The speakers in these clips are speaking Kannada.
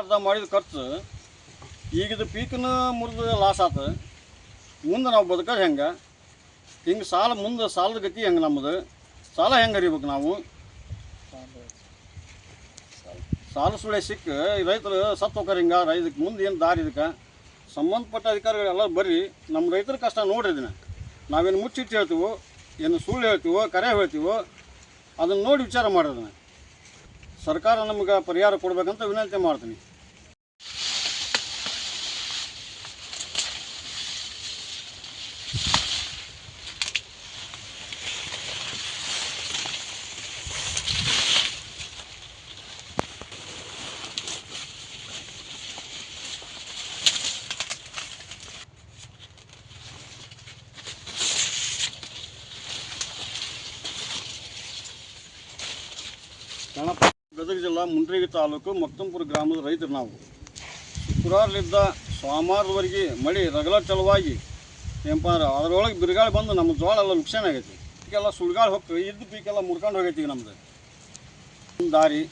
ಅರ್ಧ ಮಾಡಿದ ಖರ್ಚು, ಈಗಿದ ಪೀಕನ್ನು ಮುರಿದು ಲಾಸ್ ಆತು. ಮುಂದೆ ನಾವು ಬದುಕೋದು ಹೆಂಗೆ? ಹಿಂಗೆ ಸಾಲ ಮುಂದೆ ಸಾಲದ ಗತಿ ಹೆಂಗೆ ನಮ್ಮದು ಸಾಲ ಹೆಂಗೆ ಅರಿಬೇಕು ನಾವು? ಸಾಲ ಸುಳೆ ಸಿಕ್ಕ ರೈತರು ಸತ್ತು ಹೋಗ್ರಿ ಹಿಂಗೆ ರೈತಕ್ಕೆ ಮುಂದೆ ಏನು ದಾರಿ ಇದಕ್ಕೆ? ಸಂಬಂಧಪಟ್ಟ ಅಧಿಕಾರಿಗಳೆಲ್ಲ ಬರ್ರಿ ನಮ್ಮ ರೈತರ ಕಷ್ಟ ನೋಡ್ರಿ ಇದನ್ನ. ನಾವೇನು ಮುಚ್ಚಿಟ್ಟು ಹೇಳ್ತೀವೋ, ಏನು ಸುಳ್ಳು ಹೇಳ್ತೀವೋ, ಕರೆ ಹೇಳ್ತೀವೋ ಅದನ್ನು ನೋಡಿ ವಿಚಾರ ಮಾಡೋದನ್ನ ಸರ್ಕಾರ ನಮ್ಗೆ ಪರಿಹಾರ ಕೊಡ್ಬೇಕಂತ ವಿನಂತಿ ಮಾಡ್ತೀನಿ. ಕಣಪ ಗದಗ ಜಿಲ್ಲಾ ಮುಂಡ್ರಿಗಿ ತಾಲೂಕು ಮಕ್ತಂಪುರ ಗ್ರಾಮದ ರೈತರು ನಾವು. ಶುಕ್ರವಾರಲಿದ್ದ ಸೋಮವಾರದವರೆಗೆ ಮಳೆ ರಗಲ ಚಲವಾಗಿ ಏನಪ್ಪ ಅಂದ್ರೆ ಅದರೊಳಗೆ ಬಿರುಗಾಳಿ ಬಂದು ನಮ್ಮ ಜೋಳ ಎಲ್ಲ ನುಕ್ಸಾನ ಆಗೈತಿ. ಈಗೆಲ್ಲ ಸುಳ್ಗಾಳಿ ಹೋಗ್ತವೆ ಇದ್ದ ಪೀಕೆಲ್ಲ ಮುರ್ಕೊಂಡು ಹೋಗೈತಿ ಈಗ ದಾರಿ.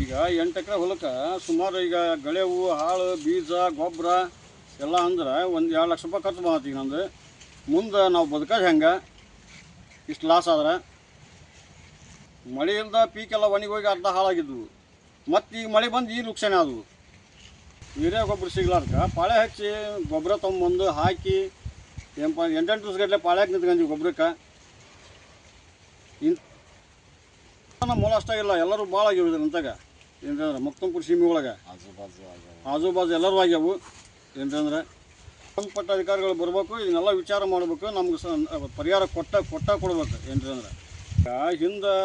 ಈಗ ಎಂಟು ಎಕರೆ ಹೊಲಕ್ಕೆ ಸುಮಾರು ಈಗ ಗಳೆವು, ಹಾಳು, ಬೀಜ, ಗೊಬ್ಬರ ಎಲ್ಲ ಅಂದ್ರೆ ಒಂದು ಎರಡು ಲಕ್ಷ ರೂಪಾಯಿ ಖರ್ಚು ಈಗ ನಮ್ದು. ಮುಂದೆ ನಾವು ಬದುಕೋದು ಹೆಂಗೆ? ಇಷ್ಟು ಲಾಸ್ ಆದ್ರೆ ಮಳೆಯಿಂದ ಪೀಕೆಲ್ಲ ಒಣಗಿ ಹೋಗಿ ಅರ್ಧ ಹಾಳಾಗಿದ್ವು. ಮತ್ತು ಈಗ ಮಳೆ ಬಂದು ಈ ನುಕ್ಸಾನ ಅದು. ಯೂರಿಯಾ ಗೊಬ್ಬರ ಸಿಗ್ಲಾರ್ದ ಪಾಳೆ ಹಚ್ಚಿ ಗೊಬ್ಬರ ತೊಗೊಂಬಂದು ಹಾಕಿ ಎಂಪ ಎಂಟೆಂಟು ದಿವಸ ಗಟ್ಟಲೆ ಪಾಳ್ಯಾಕೆ ನಿಂತ್ಕೊಂಡ್ವಿ ಗೊಬ್ಬರಕ್ಕೆ ಇನ್ನು ನಮ್ಮ ಮೂಲ ಅಷ್ಟಾಗಿಲ್ಲ ಎಲ್ಲರೂ ಭಾಳ ಆಗ್ಯಾವ ಅಂತಾಗ ಏನಂದ್ರೆ ಮಕ್ತಂಪುರ ಸೀಮೆ ಒಳಗೆ? ಆಜು ಬಾಜು ಆಜು ಬಾಜು ಎಲ್ಲರೂ ಆಗ್ಯಾವು. ಏನಂದ್ರೆ ಸಂಬಂಧಪಟ್ಟ ಅಧಿಕಾರಿಗಳು ಬರಬೇಕು ಇದನ್ನೆಲ್ಲ ವಿಚಾರ ಮಾಡಬೇಕು ನಮ್ಗೆ ಸ ಪರಿಹಾರ ಕೊಟ್ಟ ಕೊಟ್ಟ ಕೊಡ್ಬೇಕು ಏನಂದ್ರೆ ಹಿಂದೆ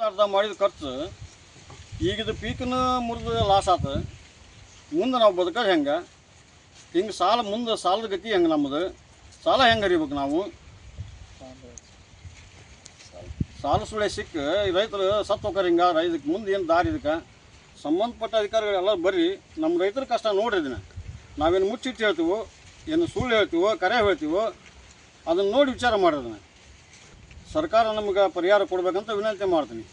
ಅರ್ಧ ಮಾಡಿದ ಖರ್ಚು ಈಗಿದ ಪೀಕನ ಮುರಿದು ಲಾಸ್ ಆತ ಮುಂದೆ ನಾವು ಬದುಕೋದು ಹೆಂಗೆ ಹಿಂಗೆ ಸಾಲ ಮುಂದೆ ಸಾಲದ ಗತಿ ಹೆಂಗೆ ನಮ್ಮದು ಸಾಲ ಹೆಂಗೆ ಹರಿಬೇಕು ನಾವು ಸಾಲ ಸುಳೆ ಸಿಕ್ಕ ರೈತರು ಸತ್ತು ಹೋಗ್ತಾರೆ ಹಿಂಗ ಇದಕ್ಕೆ ಮುಂದೆ ಏನು ದಾರಿ ಇದಕ್ಕೆ? ಸಂಬಂಧಪಟ್ಟ ಅಧಿಕಾರಿಗಳೆಲ್ಲ ಬರ್ರಿ ನಮ್ಮ ರೈತರ ಕಷ್ಟ ನೋಡ್ರಿ ಇದನ್ನ. ನಾವೇನು ಮುಚ್ಚಿಟ್ಟು ಹೇಳ್ತೀವೋ, ಏನು ಸುಳ್ಳು ಹೇಳ್ತೀವೋ, ಕರೆ ಹೇಳ್ತೀವೋ, ಅದನ್ನು ನೋಡಿ ವಿಚಾರ ಮಾಡೋದನ್ನ ಸರ್ಕಾರ ನಮಗೆ ಪರಿಹಾರ ಕೊಡಬೇಕಂತ ವಿನಂತಿ ಮಾಡ್ತೀನಿ.